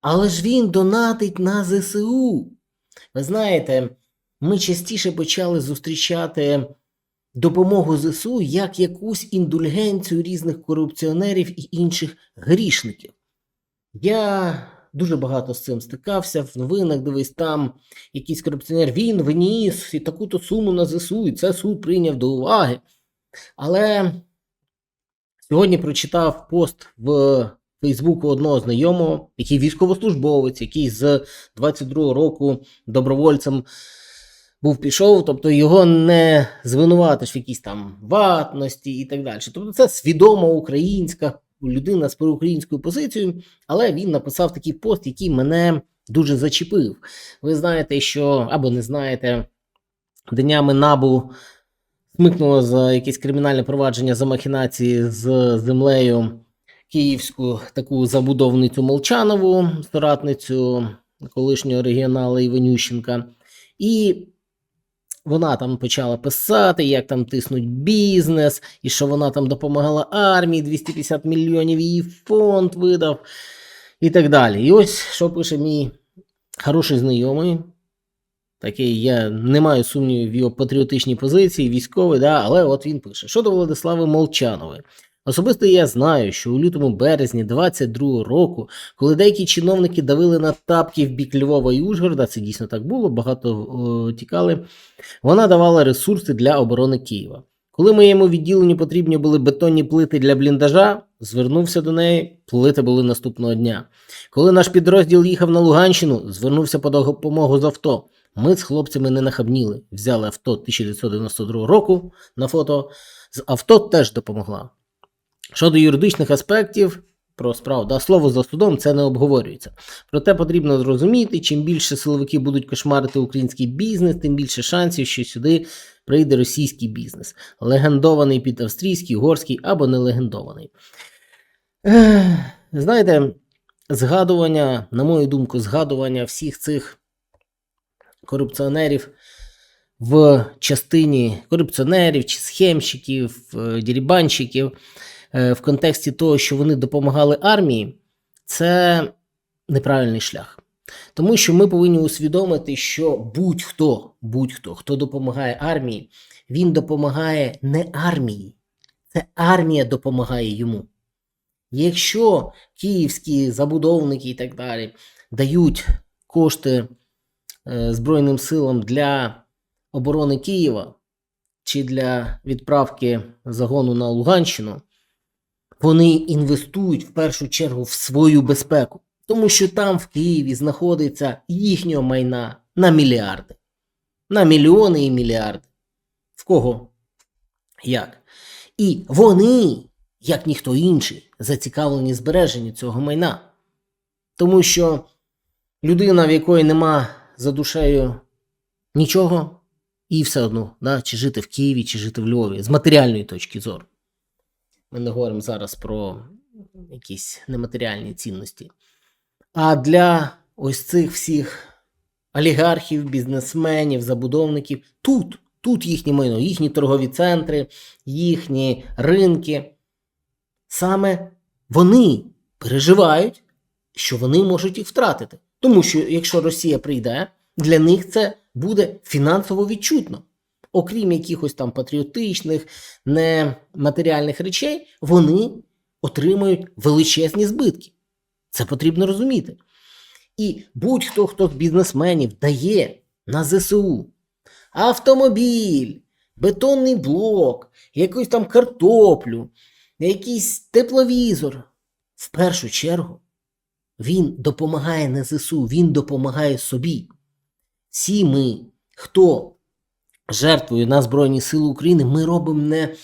Але ж він донатить на ЗСУ. Ви знаєте, ми частіше почали зустрічати допомогу ЗСУ як якусь індульгенцію різних корупціонерів і інших грішників. Я дуже багато з цим стикався в новинах, дивись, там якийсь корупціонер він виніс і таку-то суму на ЗСУ, і це суд прийняв до уваги. Але сьогодні прочитав пост в Фейсбуку одного знайомого, який військовослужбовець, який з 22-го року добровольцем був пішов, тобто його не звинуватиш в якійсь там ватності і так далі. Тобто це свідома українська людина з проукраїнською позицією, але він написав такий пост, який мене дуже зачепив. Ви знаєте, що або не знаєте, днями набу смикнуло за якесь кримінальне провадження за махінації з землею київську таку забудовницю Молчанову, соратницю колишнього регіонала Іванющенка. І вона там почала писати, як там тиснуть бізнес, і що вона там допомагала армії, 250 мільйонів її фонд видав, і так далі. І ось що пише мій хороший знайомий. Такий я не маю сумнівів в його патріотичній позиції, військовий, да, але от він пише: щодо Владислави Молчанової. Особисто я знаю, що у лютому березні 22 року, коли деякі чиновники давили на тапки в бік Львова і Ужгорода, це дійсно так було, багато о, тікали. Вона давала ресурси для оборони Києва. Коли моєму відділенню потрібні були бетонні плити для бліндажа, звернувся до неї, плити були наступного дня. Коли наш підрозділ їхав на Луганщину, звернувся по допомогу з авто. Ми з хлопцями не нахабніли. Взяли авто 1992 року на фото. З авто теж допомогла. Щодо юридичних аспектів про справу, да, слово за судом це не обговорюється. Проте потрібно зрозуміти, чим більше силовики будуть кошмарити український бізнес, тим більше шансів, що сюди прийде російський бізнес, легендований під австрійський, угорський або не легендований. Ех, знаєте, згадування, на мою думку, згадування всіх цих корупціонерів в частині корупціонерів чи схемщиків, е, дірібанщиків в контексті того, що вони допомагали армії, це неправильний шлях. Тому що ми повинні усвідомити, що будь-хто, будь-хто, хто допомагає армії, він допомагає не армії, це армія допомагає йому. Якщо київські забудовники і так далі дають кошти е, Збройним силам для оборони Києва чи для відправки загону на Луганщину, вони інвестують в першу чергу в свою безпеку, тому що там в Києві знаходиться їхнього майна на мільярди, на мільйони і мільярди. В кого? Як? І вони, як ніхто інший, зацікавлені в збереженні цього майна. Тому що людина, в якої нема за душею нічого, і все одно, да, чи жити в Києві, чи жити в Львові, з матеріальної точки зору. Ми не говоримо зараз про якісь нематеріальні цінності. А для ось цих всіх олігархів, бізнесменів, забудовників тут, тут їхнє майно, їхні торгові центри, їхні ринки. Саме вони переживають, що вони можуть їх втратити. Тому що якщо Росія прийде, для них це буде фінансово відчутно. Окрім якихось там патріотичних, нематеріальних речей, вони отримають величезні збитки. Це потрібно розуміти. І будь-хто, хто з бізнесменів дає на ЗСУ автомобіль, бетонний блок, якусь там картоплю, якийсь тепловізор, в першу чергу він допомагає не ЗСУ, він допомагає собі. Всі ми, хто жертвує на Збройні Сили України, ми робимо не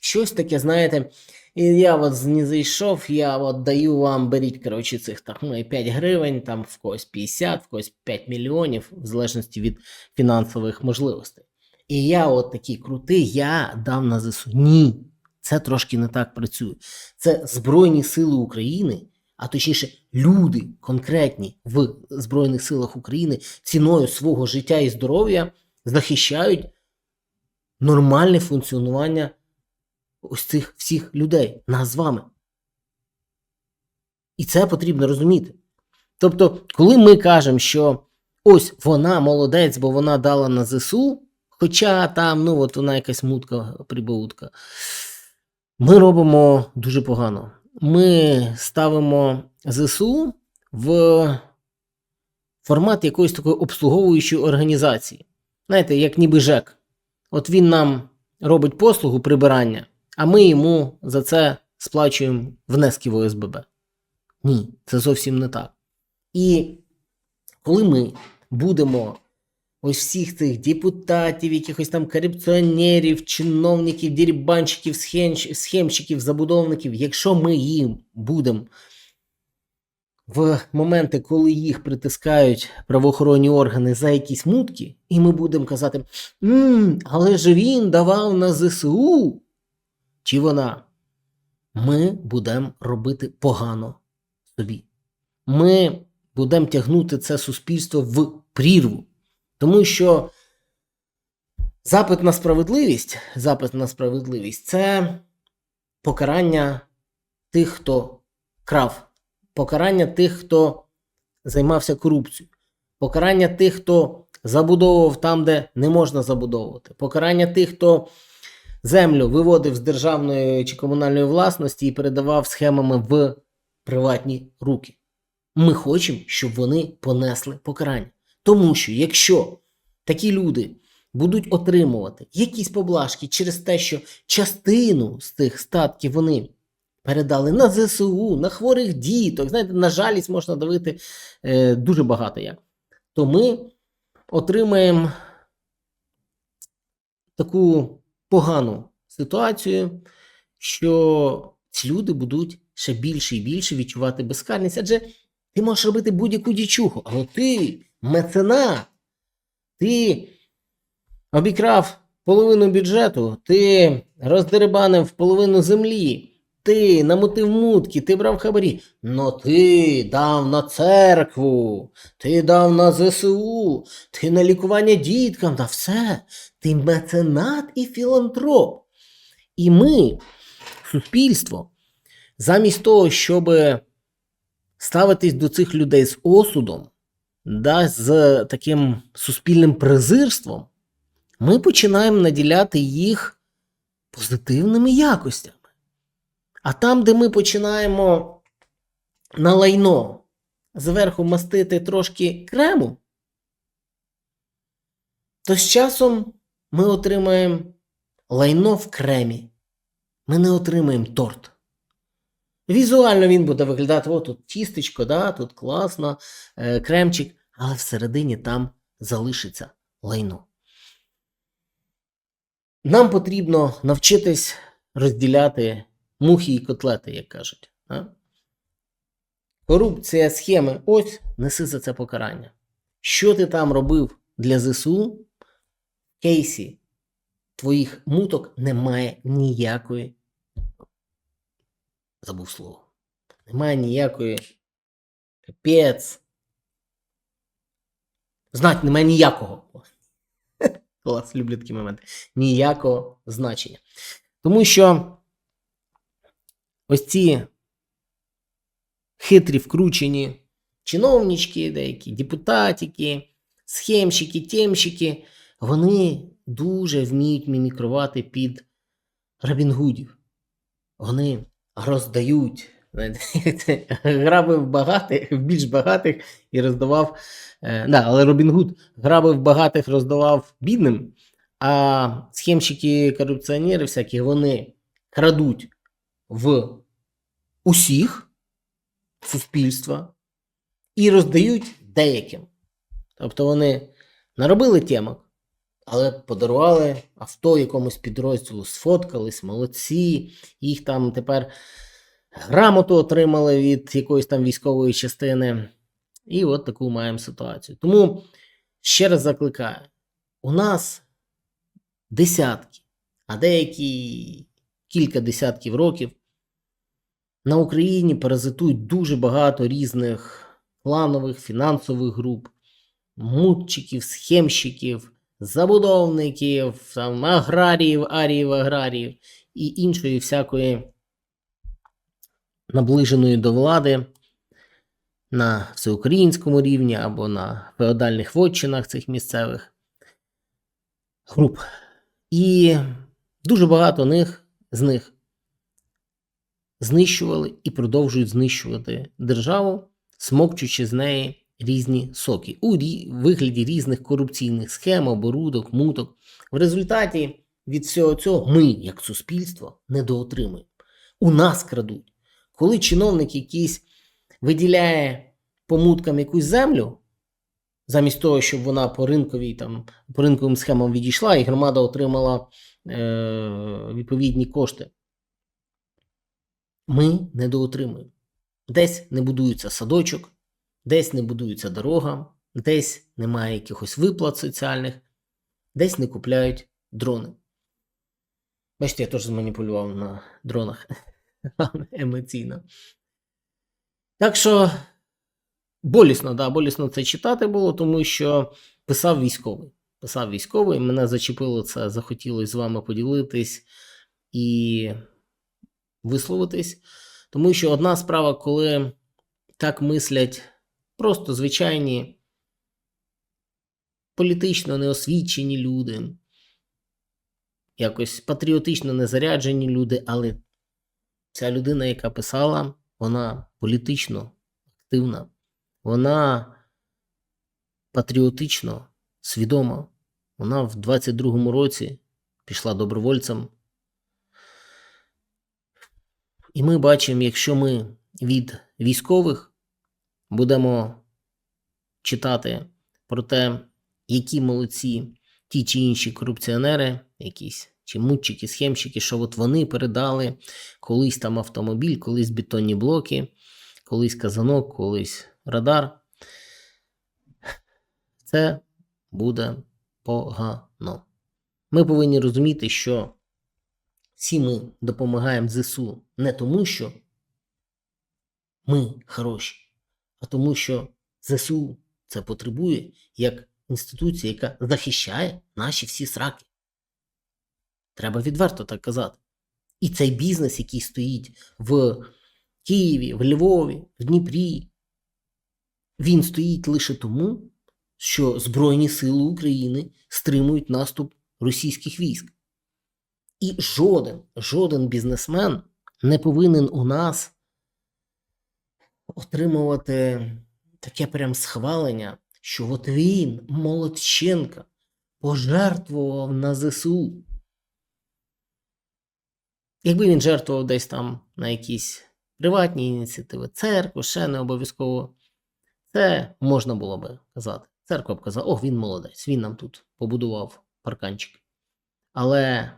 щось таке, знаєте, і я от не зайшов, я от даю вам, беріть, коротше, цих там ну, 5 гривень, там в когось 50, в когось 5 мільйонів, в залежності від фінансових можливостей. І я от такий крутий, я дам на ЗСУ. Ні, це трошки не так працює. Це Збройні Сили України, а точніше, люди конкретні в Збройних силах України ціною свого життя і здоров'я захищають нормальне функціонування ось цих всіх людей, нас з вами. І це потрібно розуміти. Тобто, коли ми кажемо, що ось вона молодець, бо вона дала на ЗСУ, хоча там, ну, от вона якась мутка, прибаутка, ми робимо дуже погано. Ми ставимо ЗСУ в формат якоїсь такої обслуговуючої організації. Знаєте, як ніби ЖЕК. От він нам робить послугу прибирання, а ми йому за це сплачуємо внески в ОСББ. Ні, це зовсім не так. І коли ми будемо ось всіх цих депутатів, якихось там корупціонерів, чиновників, дірібанщиків, схемщ- схемщиків, забудовників, якщо ми їм будемо в моменти, коли їх притискають правоохоронні органи за якісь мутки, і ми будемо казати: «М, але ж він давав на ЗСУ, чи вона, ми будемо робити погано собі. Ми будемо тягнути це суспільство в прірву. Тому що запит на справедливість, запит на справедливість це покарання тих, хто крав, покарання тих, хто займався корупцією, покарання тих, хто забудовував там, де не можна забудовувати, покарання тих, хто землю виводив з державної чи комунальної власності і передавав схемами в приватні руки. Ми хочемо, щоб вони понесли покарання. Тому що якщо такі люди будуть отримувати якісь поблажки через те, що частину з тих статків вони передали на ЗСУ, на хворих діток, знаєте, на жалість можна давити е, дуже багато як, то ми отримаємо таку погану ситуацію, що ці люди будуть ще більше і більше відчувати безкарність, адже ти можеш робити будь-яку дічуху, але ти меценат, ти обікрав половину бюджету, ти роздерибанив половину землі, ти намотив мутки, ти брав хабарі, но ти дав на церкву, ти дав на ЗСУ, ти на лікування діткам, та все, ти меценат і філантроп. І ми, суспільство, замість того, щоб ставитись до цих людей з осудом, да, з таким суспільним презирством, ми починаємо наділяти їх позитивними якостями. А там, де ми починаємо на лайно зверху мастити трошки крему, то з часом ми отримаємо лайно в кремі. Ми не отримаємо торт. Візуально він буде виглядати: о, тут тістечко, да, тут класно, е, кремчик, але всередині там залишиться лайно. Нам потрібно навчитись розділяти мухи і котлети, як кажуть. А? Корупція, схеми, ось неси за це покарання. Що ти там робив для ЗСУ? Кейсі твоїх муток немає ніякої. Забув слово. Немає ніякої. Капець. Знать немає ніякого. Клас, люблю такі моменти. Ніякого значення. Тому що ось ці хитрі вкручені чиновнички, деякі депутатики, схемщики, темщики, вони дуже вміють мімікрувати під Робінгудів. Вони роздають. Грабив багатих, більш багатих і роздавав. Е, да, але Робін Гуд грабив багатих, роздавав бідним, а схемщики, корупціонери всякі, вони крадуть в усіх суспільства і роздають деяким. Тобто вони наробили темок, але подарували авто якомусь підрозділу, сфоткались, молодці, їх там тепер грамоту отримали від якоїсь там військової частини. І от таку маємо ситуацію. Тому ще раз закликаю: у нас десятки, а деякі кілька десятків років на Україні паразитують дуже багато різних кланових фінансових груп, мутчиків, схемщиків, забудовників, там, аграріїв, аріїв, аграріїв і іншої всякої наближеної до влади на всеукраїнському рівні або на феодальних вотчинах цих місцевих груп. І дуже багато них, з них знищували і продовжують знищувати державу, смокчучи з неї різні соки у вигляді різних корупційних схем, оборудок, муток. В результаті від всього цього ми, як суспільство, недоотримуємо. У нас крадуть. Коли чиновник якийсь виділяє помуткам якусь землю, замість того, щоб вона по ринковій там по ринковим схемам відійшла, і громада отримала е, відповідні кошти. Ми недоотримуємо. Десь не будується садочок, десь не будується дорога, десь немає якихось виплат соціальних, десь не купляють дрони. Бачите, я теж зманіпулював на дронах емоційно. Так що болісно, да, болісно це читати було, тому що писав військовий. Писав військовий, мене зачепило це, захотілося з вами поділитись і висловитись. Тому що одна справа, коли так мислять просто звичайні політично неосвічені люди, якось патріотично незаряджені люди, але ця людина, яка писала, вона політично активна, вона патріотично свідома. Вона в 22-му році пішла добровольцем. І ми бачимо, якщо ми від військових будемо читати про те, які молодці ті чи інші корупціонери, якісь чи мутчики, схемщики, що от вони передали колись там автомобіль, колись бетонні блоки, колись казанок, колись радар. Це буде погано. Ми повинні розуміти, що всі ми допомагаємо ЗСУ не тому, що ми хороші, а тому, що ЗСУ це потребує як інституція, яка захищає наші всі сраки. Треба відверто так казати. І цей бізнес, який стоїть в Києві, в Львові, в Дніпрі, він стоїть лише тому, що Збройні Сили України стримують наступ російських військ. І жоден, жоден бізнесмен не повинен у нас отримувати таке прям схвалення, що от він, Молодченка, пожертвував на ЗСУ. Якби він жертвував десь там на якісь приватні ініціативи, церкву, ще не обов'язково, це можна було би казати. Церква б казала, о, він молодець, він нам тут побудував парканчик. Але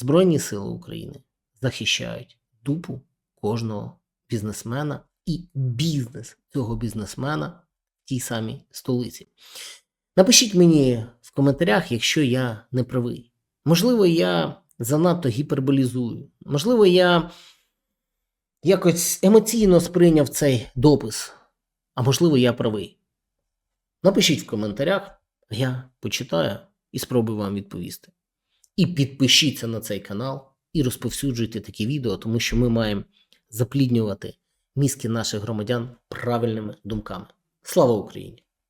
Збройні Сили України захищають дупу кожного бізнесмена і бізнес цього бізнесмена в тій самій столиці. Напишіть мені в коментарях, якщо я не правий. Можливо, я занадто гіперболізую. Можливо, я якось емоційно сприйняв цей допис, а можливо, я правий. Напишіть в коментарях, я почитаю і спробую вам відповісти. І підпишіться на цей канал і розповсюджуйте такі відео, тому що ми маємо запліднювати мізки наших громадян правильними думками. Слава Україні!